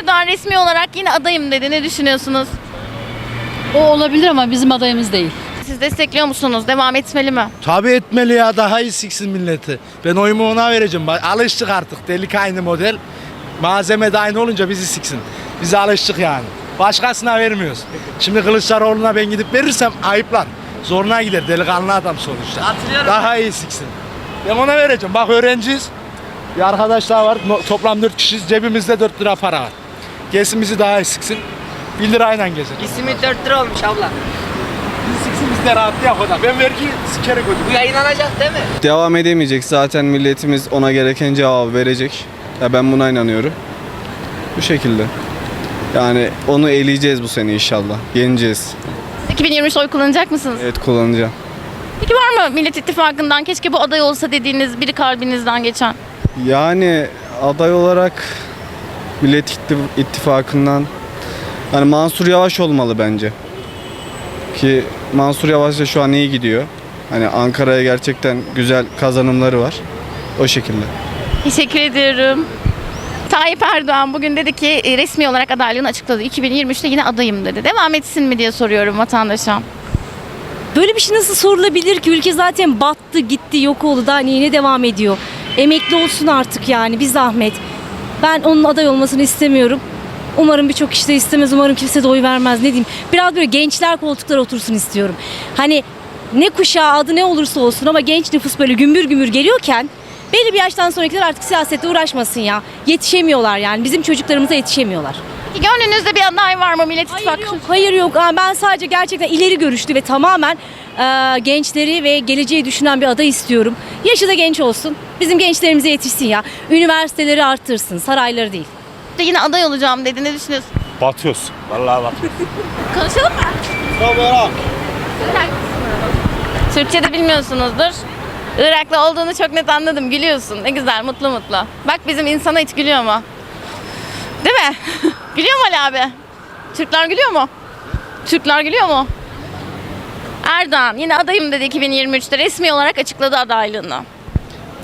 Erdoğan resmi olarak yine adayım dedi. Ne düşünüyorsunuz? O olabilir ama bizim adayımız değil. Siz destekliyor musunuz? Devam etmeli mi? Tabi etmeli ya daha iyi siksin milleti. Ben oyumu ona vereceğim. Bak, Alıştık artık delik aynı model. Malzeme de aynı olunca bizi siksin. Bize alıştık yani. Başkasına vermiyoruz. Şimdi Kılıçdaroğlu'na ben gidip verirsem ayıplar. Zoruna gider delikanlı adam sonuçta. Daha iyi siksin. Ben ona vereceğim. Bak öğrenciyiz. Bir arkadaş daha var. No- toplam 4 kişiyiz. Cebimizde 4 lira para var. Gelsin bizi daha iyi siksin. 1 lirayla gezer. İsmi 4 lira olmuş abla. Bizi siksin biz de rahatlayak o da. Ben vergi sikerek ödüyorum. Bu yayınlanacak değil mi? devam edemeyecek. Zaten milletimiz ona gereken cevabı verecek. Ya ben buna inanıyorum. Bu şekilde. Yani onu eleyeceğiz bu sene inşallah. Yeneceğiz. 2023 oy kullanacak mısınız? Evet kullanacağım. Peki var mı Millet İttifakı'ndan keşke bu aday olsa dediğiniz biri kalbinizden geçen? Yani aday olarak Millet İttif- İttifakı'ndan yani Mansur Yavaş olmalı bence. Ki Mansur Yavaş da şu an iyi gidiyor. Hani Ankara'ya gerçekten güzel kazanımları var. O şekilde. Teşekkür ediyorum. Tayyip Erdoğan bugün dedi ki e, resmi olarak adaylığını açıkladı. 2023'te yine adayım dedi. Devam etsin mi diye soruyorum vatandaşa. Böyle bir şey nasıl sorulabilir ki? Ülke zaten battı, gitti, yok oldu. Daha neyine devam ediyor? Emekli olsun artık yani bir zahmet. Ben onun aday olmasını istemiyorum. Umarım birçok kişi de istemez. Umarım kimse de oy vermez. Ne diyeyim? Biraz böyle gençler koltuklara otursun istiyorum. Hani ne kuşağı adı ne olursa olsun ama genç nüfus böyle gümbür gümbür geliyorken belli bir yaştan sonrakiler artık siyasette uğraşmasın ya. Yetişemiyorlar yani. Bizim çocuklarımıza yetişemiyorlar. Peki Gönlünüzde bir aday var mı Millet Hayır İttifakı? yok, hayır yok. Aa, Ben sadece gerçekten ileri görüşlü ve tamamen e, gençleri ve geleceği düşünen bir aday istiyorum. Yaşı da genç olsun. Bizim gençlerimize yetişsin ya. Üniversiteleri arttırsın, sarayları değil. Yine aday olacağım dedi. Ne düşünüyorsun? Batıyoruz. Vallahi batıyoruz. Konuşalım mı? Türkçe de bilmiyorsunuzdur. Iraklı olduğunu çok net anladım. Gülüyorsun. Ne güzel, mutlu mutlu. Bak bizim insana hiç gülüyor mu? Değil mi? gülüyor mu Ali abi? Türkler gülüyor mu? Türkler gülüyor mu? Erdoğan yine adayım dedi 2023'te. Resmi olarak açıkladı adaylığını.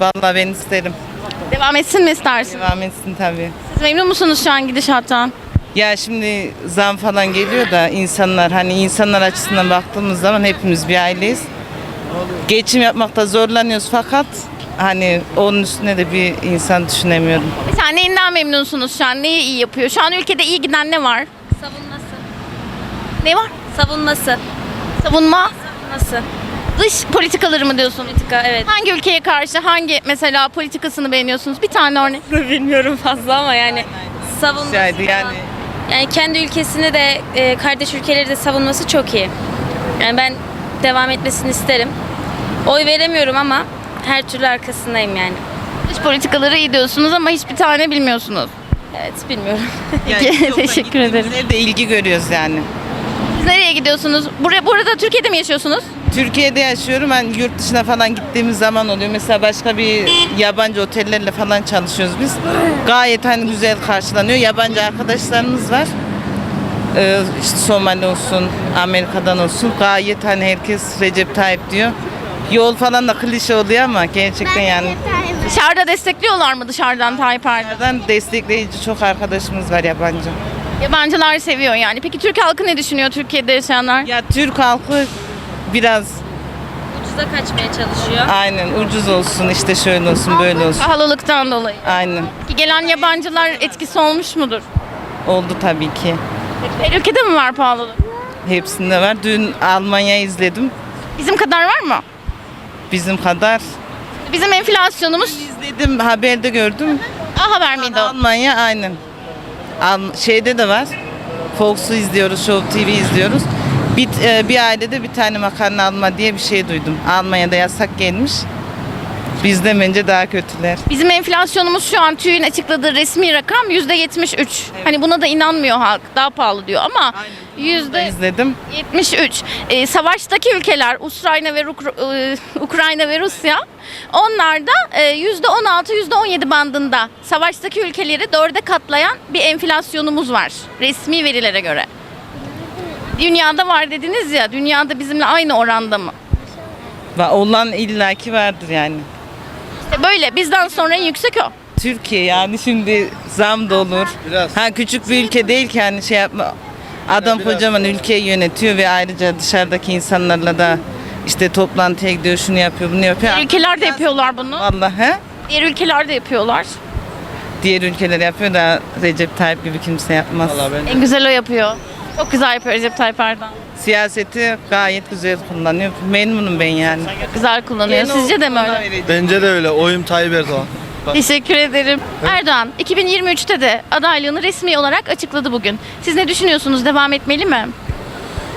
Vallahi ben isterim. Devam etsin mi istersin? Devam etsin tabii. Siz memnun musunuz şu an gidişattan? Ya şimdi zam falan geliyor da insanlar hani insanlar açısından baktığımız zaman hepimiz bir aileyiz. Geçim yapmakta zorlanıyoruz fakat hani onun üstüne de bir insan düşünemiyorum. Mesela neyinden memnunsunuz şu an? Neyi iyi yapıyor? Şu an ülkede iyi giden ne var? Savunması. Ne var? Savunması. Savunma, Nasıl? dış politikaları mı diyorsunuz? Politika evet. Hangi ülkeye karşı hangi mesela politikasını beğeniyorsunuz? Bir tane örnek. Bilmiyorum fazla ama yani savunması falan. yani Yani kendi ülkesini de e, kardeş ülkeleri de savunması çok iyi. Yani ben devam etmesini isterim. Oy veremiyorum ama her türlü arkasındayım yani. Dış politikaları iyi diyorsunuz ama hiçbir tane bilmiyorsunuz. Evet bilmiyorum. Yani teşekkür ederim. yerde ilgi görüyoruz yani. Siz nereye gidiyorsunuz? Buraya, burada Türkiye'de mi yaşıyorsunuz? Türkiye'de yaşıyorum. Ben yurt dışına falan gittiğimiz zaman oluyor. Mesela başka bir yabancı otellerle falan çalışıyoruz biz. Gayet hani güzel karşılanıyor. Yabancı arkadaşlarımız var. Ee, işte Somali olsun, Amerika'dan olsun. Gayet hani herkes Recep Tayyip diyor. Yol falan da klişe oluyor ama gerçekten yani Dışarıda destekliyorlar mı dışarıdan Tayyip Erdoğan? Nereden destekleyici çok arkadaşımız var yabancı. Yabancılar seviyor yani. Peki Türk halkı ne düşünüyor Türkiye'de yaşayanlar? Ya Türk halkı biraz Ucuza kaçmaya çalışıyor. aynen ucuz olsun işte şöyle olsun böyle olsun. Pahalılıktan dolayı. Aynen Peki gelen yabancılar etkisi olmuş mudur? oldu tabii ki. Her ülkede mi var pahalılık? Hepsinde var. Dün Almanya izledim. Bizim kadar var mı? Bizim kadar. Bizim enflasyonumuz İzledim haberde gördüm. A haber miydi o? Almanya aynen. Al- şeyde de var. Fox'u izliyoruz, Show TV izliyoruz. Bir, e, bir ailede bir tane makarna alma diye bir şey duydum. Almanya'da yasak gelmiş. Bizde bence daha kötüler. Bizim enflasyonumuz şu an TÜİ'nin açıkladığı resmi rakam %73. Hani buna da inanmıyor halk. Daha pahalı diyor ama yüzde İzledim. 73. Ee, savaştaki ülkeler Ukrayna ve Ruk- e, Ukrayna ve Rusya onlar da e, %16 %17 bandında savaştaki ülkeleri dörde katlayan bir enflasyonumuz var resmi verilere göre. Dünyada var dediniz ya dünyada bizimle aynı oranda mı? Va- Olan illaki vardır yani. İşte böyle bizden sonra en yüksek o. Türkiye yani şimdi zam da olur. Biraz. Ha küçük bir ülke değil ki hani şey yapma. Adam biraz. kocaman ülkeyi yönetiyor ve ayrıca dışarıdaki insanlarla da işte toplantıya gidiyor, şunu yapıyor, bunu yapıyor. Diğer ülkeler de yapıyorlar bunu. Vallahi he? Diğer ülkeler de yapıyorlar. Diğer ülkeler yapıyor da Recep Tayyip gibi kimse yapmaz. Vallahi ben En güzel o yapıyor. Çok güzel yapıyor Recep Tayyip Erdoğan. Siyaseti gayet güzel kullanıyor. Memnunum ben yani. Güzel kullanıyor. Sizce de mi öyle? Bence de öyle. Oyum Tayyip Erdoğan. Teşekkür ederim. Erdoğan 2023'te de adaylığını resmi olarak açıkladı bugün. Siz ne düşünüyorsunuz? Devam etmeli mi?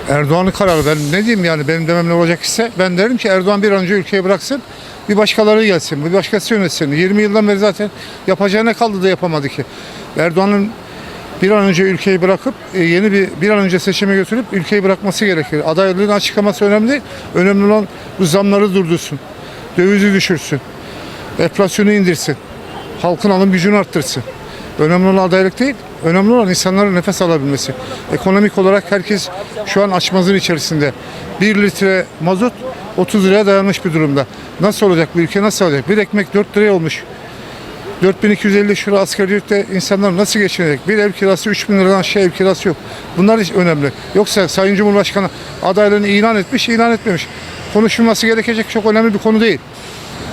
Erdoğan'ın kararı. Ben ne diyeyim yani benim demem ne olacak ise ben derim ki Erdoğan bir an önce ülkeyi bıraksın. Bir başkaları gelsin. Bir başkası yönetsin. 20 yıldan beri zaten yapacağı ne kaldı da yapamadı ki. Erdoğan'ın bir an önce ülkeyi bırakıp e, yeni bir bir an önce seçime götürüp ülkeyi bırakması gerekir. Adaylığını açıklaması önemli. Önemli olan bu zamları durdursun. Dövizi düşürsün. Enflasyonu indirsin. Halkın alım gücünü arttırsın. Önemli olan adaylık değil, önemli olan insanların nefes alabilmesi. Ekonomik olarak herkes şu an açmazın içerisinde. 1 litre mazot 30 liraya dayanmış bir durumda. Nasıl olacak bu ülke nasıl olacak? Bir ekmek 4 liraya olmuş. 4250 lira asgari ücretle insanlar nasıl geçinecek? Bir ev kirası 3000 liradan aşağı ev kirası yok. Bunlar hiç önemli. Yoksa Sayın Cumhurbaşkanı adaylığını ilan etmiş, ilan etmemiş. Konuşulması gerekecek çok önemli bir konu değil.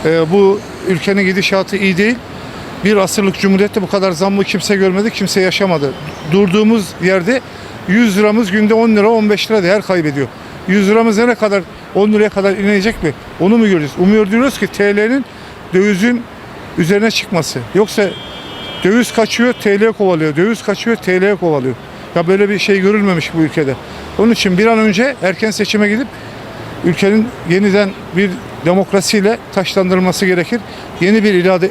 Ee, bu ülkenin gidişatı iyi değil. Bir asırlık cumhuriyette bu kadar zammı kimse görmedi, kimse yaşamadı. Durduğumuz yerde 100 liramız günde 10 lira, 15 lira değer kaybediyor. 100 liramız ne kadar 10 liraya kadar inecek mi? Onu mu göreceğiz? Umuyor diyoruz ki TL'nin dövizin üzerine çıkması. Yoksa döviz kaçıyor, TL kovalıyor. Döviz kaçıyor, TL kovalıyor. Ya böyle bir şey görülmemiş bu ülkede. Onun için bir an önce erken seçime gidip ülkenin yeniden bir demokrasiyle taşlandırılması gerekir. Yeni bir irade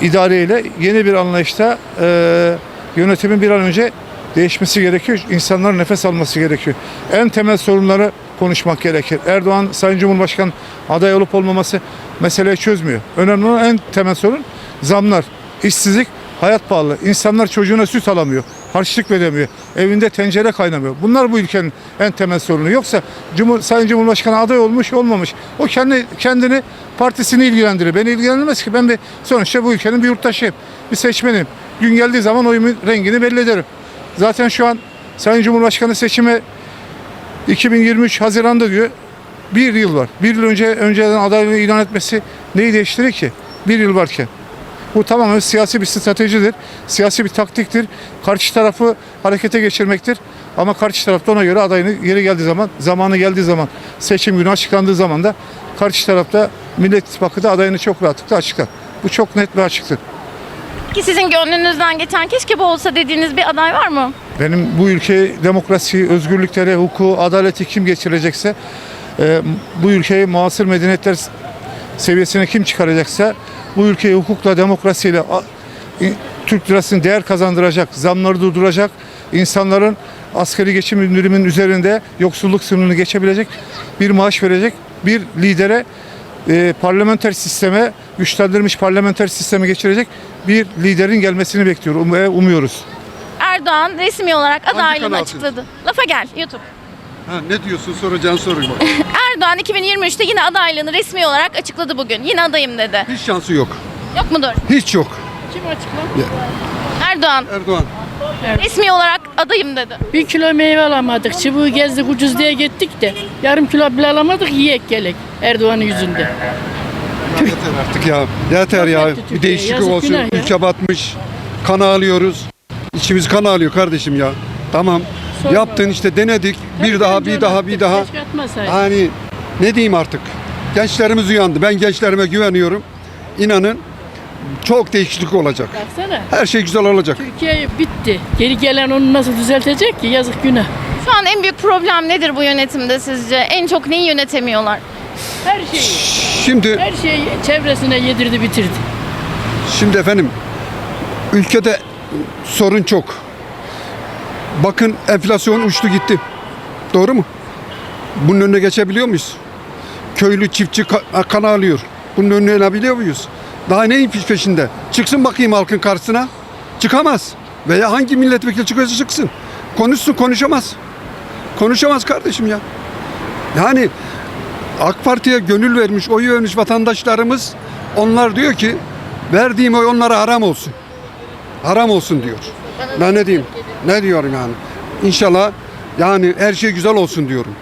idareyle yeni bir anlayışta e, yönetimin bir an önce değişmesi gerekiyor. İnsanların nefes alması gerekiyor. En temel sorunları konuşmak gerekir. Erdoğan Sayın Cumhurbaşkanı aday olup olmaması meseleyi çözmüyor. Önemli olan en temel sorun zamlar, işsizlik, hayat pahalı. İnsanlar çocuğuna süt alamıyor. Harçlık veremiyor. Evinde tencere kaynamıyor. Bunlar bu ülkenin en temel sorunu. Yoksa Cumhur, Sayın Cumhurbaşkanı aday olmuş olmamış. O kendi kendini partisini ilgilendirir. Beni ilgilendirmez ki. Ben bir sonuçta bu ülkenin bir yurttaşıyım. Bir seçmenim. Gün geldiği zaman oyumun rengini belli ederim. Zaten şu an Sayın Cumhurbaşkanı seçimi 2023 Haziran'da diyor. Bir yıl var. Bir yıl önce önceden adaylığını ilan etmesi neyi değiştirir ki? Bir yıl varken. Bu tamamen siyasi bir stratejidir. Siyasi bir taktiktir. Karşı tarafı harekete geçirmektir. Ama karşı tarafta ona göre adayını yeri geldiği zaman, zamanı geldiği zaman, seçim günü açıklandığı zaman da karşı tarafta Millet İttifakı da adayını çok rahatlıkla açıklar. Bu çok net ve açıktır. Ki sizin gönlünüzden geçen keşke bu olsa dediğiniz bir aday var mı? Benim bu ülkeyi demokrasi, özgürlükleri, hukuku, adaleti kim geçirecekse, e, bu ülkeyi muasır medeniyetler seviyesine kim çıkaracaksa, bu ülkeyi hukukla, demokrasiyle Türk lirasını değer kazandıracak, zamları durduracak, insanların asgari geçim indiriminin üzerinde yoksulluk sınırını geçebilecek bir maaş verecek bir lidere e, parlamenter sisteme, güçlendirilmiş parlamenter sisteme geçirecek bir liderin gelmesini bekliyoruz ve umuyoruz. Erdoğan resmi olarak adaylığını kanalsın? açıkladı. Lafa gel YouTube. Ha, ne diyorsun soracağın soruyu bak. Erdoğan 2023'te yine adaylığını resmi olarak açıkladı bugün. Yine adayım dedi. Hiç şansı yok. Yok mudur? Hiç yok. Erdoğan Erdoğan. resmi olarak adayım dedi. Bir kilo meyve alamadık. Çubuğu gezdik ucuz diye gittik de. Yarım kilo bile alamadık yiyek gelek Erdoğan'ın yüzünde. Yeter artık ya. Yeter ya. Bir değişiklik Yazık, olsun. günah ya. Ülke batmış. Kan ağlıyoruz. İçimiz kan ağlıyor kardeşim ya. Tamam. Sorma. Yaptın işte denedik. Bir daha, bir daha, bir daha. Hani ne diyeyim artık. Gençlerimiz uyandı. Ben gençlerime güveniyorum. İnanın çok değişiklik olacak. Baksana. Her şey güzel olacak. Türkiye bitti. Geri gelen onu nasıl düzeltecek ki? Yazık günah. Şu an en büyük problem nedir bu yönetimde sizce? En çok neyi yönetemiyorlar? Her şeyi, Şimdi her şeyi çevresine yedirdi bitirdi. Şimdi efendim ülkede sorun çok. Bakın enflasyon uçtu gitti. Doğru mu? Bunun önüne geçebiliyor muyuz? Köylü çiftçi ka- kan ağlıyor. Bunun önüne inebiliyor muyuz? Daha neyin peş- peşinde? Çıksın bakayım halkın karşısına. Çıkamaz. Veya hangi milletvekili çıkıyorsa çıksın. Konuşsun konuşamaz. Konuşamaz kardeşim ya. Yani AK Parti'ye gönül vermiş, oy vermiş vatandaşlarımız onlar diyor ki Verdiğim oy onlara haram olsun. Haram olsun diyor. Ben ne diyeyim? Ne diyorum yani? İnşallah yani her şey güzel olsun diyorum.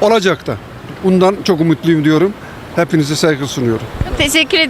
Olacak da. Bundan çok umutluyum diyorum. Hepinize saygı sunuyorum. Teşekkür ediyorum.